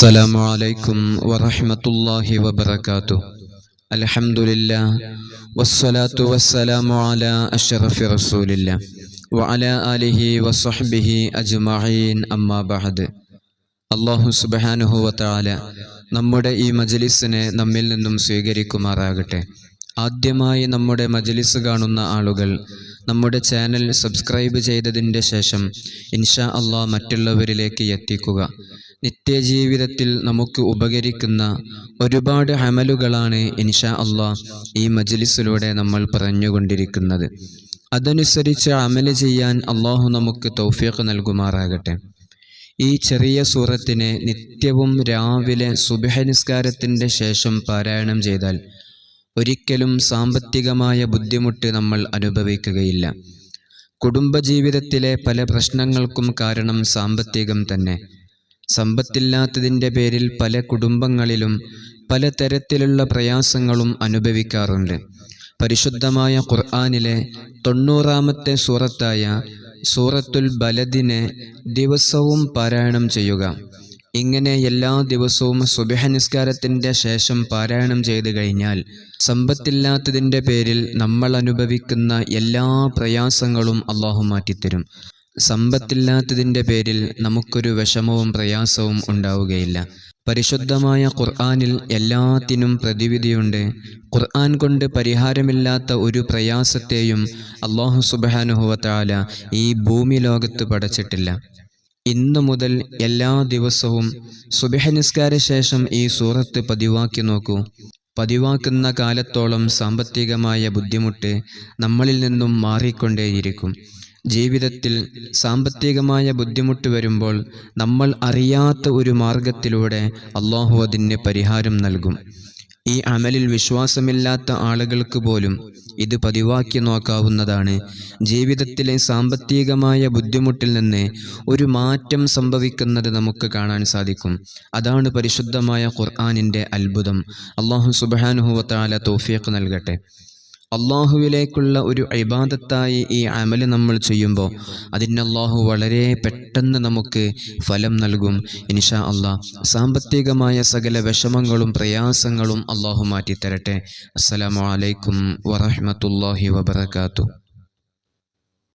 السلام عليكم ورحمة الله وبركاته الحمد لله والصلاة والسلام على أشرف رسول الله وعلى آله وصحبه أجمعين أما بعد അള്ളാഹു സുബാനുഹു വത്താല നമ്മുടെ ഈ മജലിസിനെ നമ്മിൽ നിന്നും സ്വീകരിക്കുമാറാകട്ടെ ആദ്യമായി നമ്മുടെ മജലിസ് കാണുന്ന ആളുകൾ നമ്മുടെ ചാനൽ സബ്സ്ക്രൈബ് ചെയ്തതിൻ്റെ ശേഷം ഇൻഷാ അള്ളാഹ് മറ്റുള്ളവരിലേക്ക് എത്തിക്കുക നിത്യജീവിതത്തിൽ നമുക്ക് ഉപകരിക്കുന്ന ഒരുപാട് അമലുകളാണ് ഇൻഷാ അള്ളാഹ് ഈ മജലിസിലൂടെ നമ്മൾ പറഞ്ഞുകൊണ്ടിരിക്കുന്നത്. അതനുസരിച്ച് അമൽ ചെയ്യാൻ അള്ളാഹു നമുക്ക് തൗഫീഖ് നൽകുമാറാകട്ടെ. ഈ ചെറിയ സൂറത്തിനെ നിത്യവും രാവിലെ സുബഹനിസ്കാരത്തിന്റെ ശേഷം പാരായണം ചെയ്താൽ ഒരിക്കലും സാമ്പത്തികമായ ബുദ്ധിമുട്ട് നമ്മൾ അനുഭവിക്കുകയില്ല. കുടുംബജീവിതത്തിലെ പല പ്രശ്നങ്ങൾക്കും കാരണം സാമ്പത്തികം തന്നെ. സമ്പത്തില്ലാത്തതിന്റെ പേരിൽ പല കുടുംബങ്ങളിലും പലതരത്തിലുള്ള പ്രയാസങ്ങളും അനുഭവിക്കാറുണ്ട്. പരിശുദ്ധമായ ഖുർആാനിലെ തൊണ്ണൂറാമത്തെ സൂറത്തായ സൂറത്തുൽ ബലദിനെ ദിവസവും പാരായണം ചെയ്യുക. ഇങ്ങനെ എല്ലാ ദിവസവും സുബഹ നിസ്കാരത്തിന്റെ ശേഷം പാരായണം ചെയ്തു കഴിഞ്ഞാൽ സമ്പത്തില്ലാത്തതിന്റെ പേരിൽ നമ്മൾ അനുഭവിക്കുന്ന എല്ലാ പ്രയാസങ്ങളും അള്ളാഹു മാറ്റിത്തരും. സമ്പത്തില്ലാത്തതിന്റെ പേരിൽ നമുക്കൊരു വിഷമവും പ്രയാസവും ഉണ്ടാവുകയില്ല. പരിശുദ്ധമായ ഖുർആാനിൽ എല്ലാത്തിനും പ്രതിവിധിയുണ്ട്. ഖുർആൻ കൊണ്ട് പരിഹാരമില്ലാത്ത ഒരു പ്രയാസത്തെയും അള്ളാഹു സുബാനുഹുവത്താല ഈ ഭൂമി ലോകത്ത് പടച്ചിട്ടില്ല. ഇന്നു മുതൽ എല്ലാ ദിവസവും സുബഹനിസ്കാര ശേഷം ഈ സൂറത്ത് പതിവാക്കി നോക്കൂ. പതിവാക്കുന്ന കാലത്തോളം സാമ്പത്തികമായ ബുദ്ധിമുട്ട് നമ്മളിൽ നിന്നും മാറിക്കൊണ്ടേയിരിക്കും. ജീവിതത്തിൽ സാമ്പത്തികമായ ബുദ്ധിമുട്ട് വരുമ്പോൾ നമ്മൾ അറിയാത്ത ഒരു മാർഗത്തിലൂടെ അള്ളാഹു അതിന് പരിഹാരം നൽകും. ഈ അമലിൽ വിശ്വാസമില്ലാത്ത ആളുകൾക്ക് പോലും ഇത് പതിവാക്കി നോക്കാവുന്നതാണ്. ജീവിതത്തിലെ സാമ്പത്തികമായ ബുദ്ധിമുട്ടിൽ നിന്ന് ഒരു മാറ്റം സംഭവിക്കുന്നത് നമുക്ക് കാണാൻ സാധിക്കും. അതാണ് പരിശുദ്ധമായ ഖുർആാനിന്റെ അത്ഭുതം. അള്ളാഹു സുബാനുഹുവത്താല തോഫിയക്ക് നൽകട്ടെ. അള്ളാഹുവിലേക്കുള്ള ഒരു ഇബാദത്തായി ഈ അമൽ നമ്മൾ ചെയ്യുമ്പോൾ അതിന് അള്ളാഹു വളരെ പെട്ടെന്ന് നമുക്ക് ഫലം നൽകും. ഇൻഷാ അള്ളാഹ് സാമ്പത്തികമായ സകല വിഷമങ്ങളും പ്രയാസങ്ങളും അള്ളാഹു മാറ്റിത്തരട്ടെ. അസ്സലാമു അലൈക്കും വറഹമത്തല്ലാഹി വബർക്കാത്തു